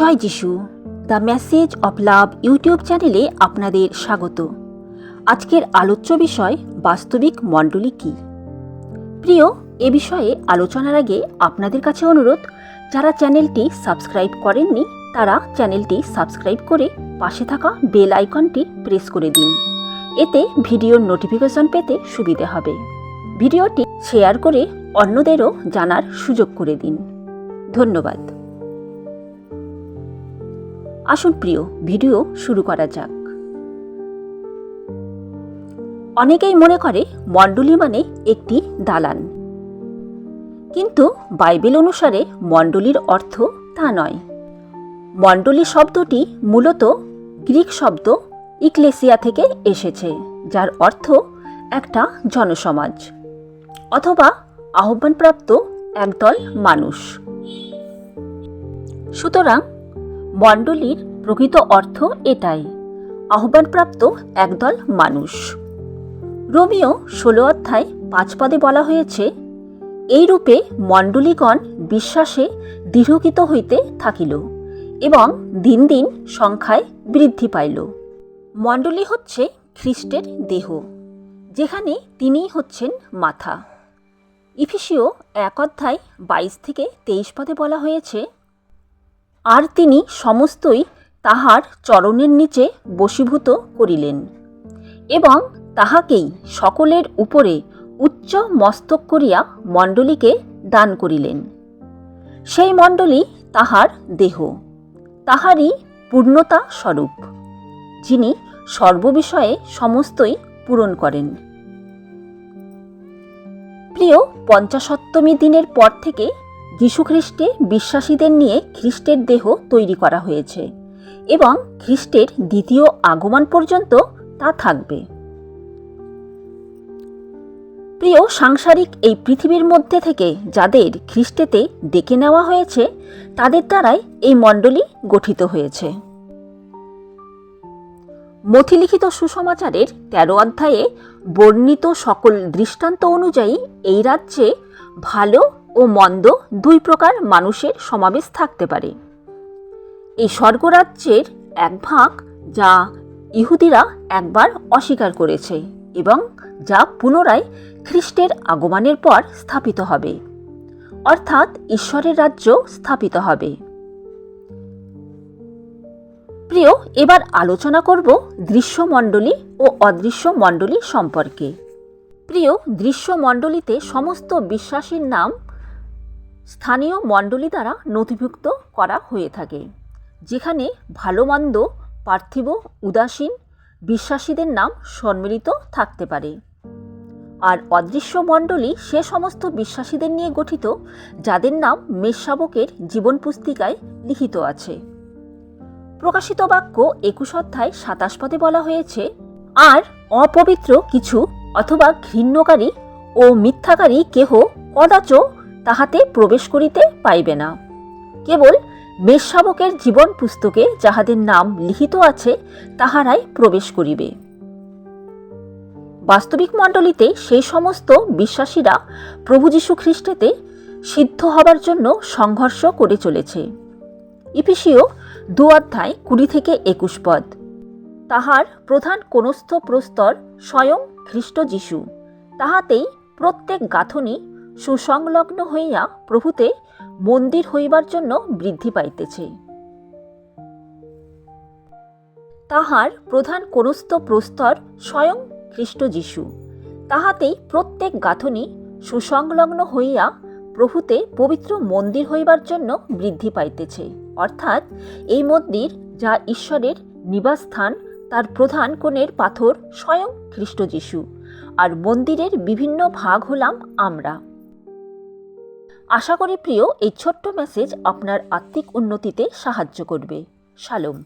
Joy Jishu, the message of love YouTube চ্যানেলে আপনাদের স্বাগত। আজকের আলোচ্য বিষয়, বাস্তবিক মণ্ডলী কী? প্রিয়, এ বিষয়ে আলোচনার আগে আপনাদের কাছে অনুরোধ, যারা চ্যানেলটি সাবস্ক্রাইব করেননি, তারা চ্যানেলটি সাবস্ক্রাইব করে পাশে থাকা বেল আইকনটি প্রেস করে দিন। এতে ভিডিওর নোটিফিকেশন পেতে সুবিধে হবে। ভিডিওটি শেয়ার করে অন্যদেরও জানার সুযোগ করে দিন। ধন্যবাদ। আসুন প্রিয়, ভিডিও শুরু করা যাক। অনেকেই মনে করে মণ্ডলী মানে একটি দালান। কিন্তু বাইবেল অনুসারে মণ্ডলীর অর্থ তা নয়। মণ্ডলী শব্দটি মূলত গ্রিক শব্দ ইকলেসিয়া থেকে এসেছে, যার অর্থ একটা জনসমাজ, অথবা আহ্বানপ্রাপ্ত একদল মানুষ। সুতরাং মণ্ডলীর প্রকৃত অর্থ এটাই। আহ্বানপ্রাপ্ত একদল মানুষ। রোমিও ষোলো অধ্যায় পাঁচ পদে বলা হয়েছে এই রূপে মণ্ডলীগণ বিশ্বাসে দৃঢ়কৃত হইতে থাকিল এবং দিন দিন সংখ্যায় বৃদ্ধি পাইল। মণ্ডলী হচ্ছে খ্রিস্টের দেহ, যেখানে তিনিই হচ্ছেন মাথা। ইফিসিও এক অধ্যায় বাইশ থেকে তেইশ পদে বলা হয়েছে আর তিনি সমস্তই তাহার চরণের নিচে বশীভূত করিলেন এবং তাহাকেই সকলের উপরে উচ্চ মস্তক করিয়া মণ্ডলীকে দান করিলেন। সেই মণ্ডলী তাহার দেহ, তাহারই পূর্ণতা স্বরূপ, যিনি সর্ববিষয়ে সমস্তই পূরণ করেন। প্রিয় পঞ্চাশত্তমী দিনের পর থেকে যীশুখ্রিস্টে বিশ্বাসীদের নিয়ে খ্রিস্টের দেহ তৈরি করা হয়েছে এবং খ্রিস্টের দ্বিতীয় আগমন পর্যন্ত তা থাকবে। প্রিয়, সাংসারিক এই পৃথিবীর মধ্যে থেকে যাদের খ্রিস্টেতে ডেকে নেওয়া হয়েছে, তাদের দ্বারাই এই মণ্ডলী গঠিত হয়েছে। মথিলিখিত সুসমাচারের তেরো অধ্যায়ে বর্ণিত সকল দৃষ্টান্ত অনুযায়ী এই রাজ্যে ভালো ও মন্দ দুই প্রকার মানুষের সমাবেশ থাকতে পারে। এই স্বর্গরাজ্যের এক ভাগ যা ইহুদিরা একবার অস্বীকার করেছে এবং যা পুনরায় খ্রিস্টের আগমনের পর স্থাপিত হবে। অর্থাৎ ঈশ্বরের রাজ্য স্থাপিত হবে। প্রিয়, এবার আলোচনা করব দৃশ্যমণ্ডলী ও অদৃশ্য মণ্ডলী সম্পর্কে। প্রিয়, দৃশ্যমণ্ডলীতে সমস্ত বিশ্বাসীর নাম স্থানীয় মণ্ডলী দ্বারা নথিভুক্ত করা হয়ে থাকে, যেখানে ভালো মন্দ, পার্থিব, উদাসীন, বিশ্বাসীদের নাম সম্মিলিত থাকতে পারে। আর অদৃশ্য মণ্ডলী সে সমস্ত বিশ্বাসীদের নিয়ে গঠিত, যাদের নাম মেষশাবকের জীবন পুস্তিকায় লিখিত আছে। প্রকাশিত বাক্য একুশ অধ্যায় সাতাশ পদে বলা হয়েছে, আর অপবিত্র কিছু অথবা ঘৃণ্যকারী ও মিথ্যাকারী কেহ কদাচ তাহাতে প্রবেশ করিতে পাইবে না। কেবল মেষশাবকের জীবন পুস্তকে যাহাদের নাম লিখিত আছে, তাহারাই প্রবেশ করিবে। বাস্তবিক মণ্ডলীতে সেই সমস্ত বিশ্বাসীরা প্রভু যীশু খ্রিস্টেতে সিদ্ধ হবার জন্য সংঘর্ষ করে চলেছে। ইপিসিও দু অধ্যায় কুড়ি থেকে একুশ পদ। তাহার প্রধান কোনস্থ প্রস্তর স্বয়ং খ্রিস্ট যিশু, তাহাতেই প্রত্যেক গাঁথনি সুসংলগ্ন হইয়া প্রভুতে মন্দির হইবার জন্য বৃদ্ধি পাইতেছে। তাহার প্রধান কোনস্থ প্রস্তর স্বয়ং খ্রিস্ট যিশু। তাহাতেই প্রত্যেক গাঁথনি সুসংলগ্ন হইয়া প্রভুতে পবিত্র মন্দির হইবার জন্য বৃদ্ধি পাইতেছে। অর্থাৎ এই মন্দির যা ঈশ্বরের নিবাসস্থান, তার প্রধান কোণের পাথর স্বয়ং খ্রিস্ট যিশু। আর মন্দিরের বিভিন্ন ভাগ হলাম আমরা। আশা করি প্রিয় এই ছোট্ট মেসেজ আপনার আত্মিক উন্নতিতে সাহায্য করবে। শালোম।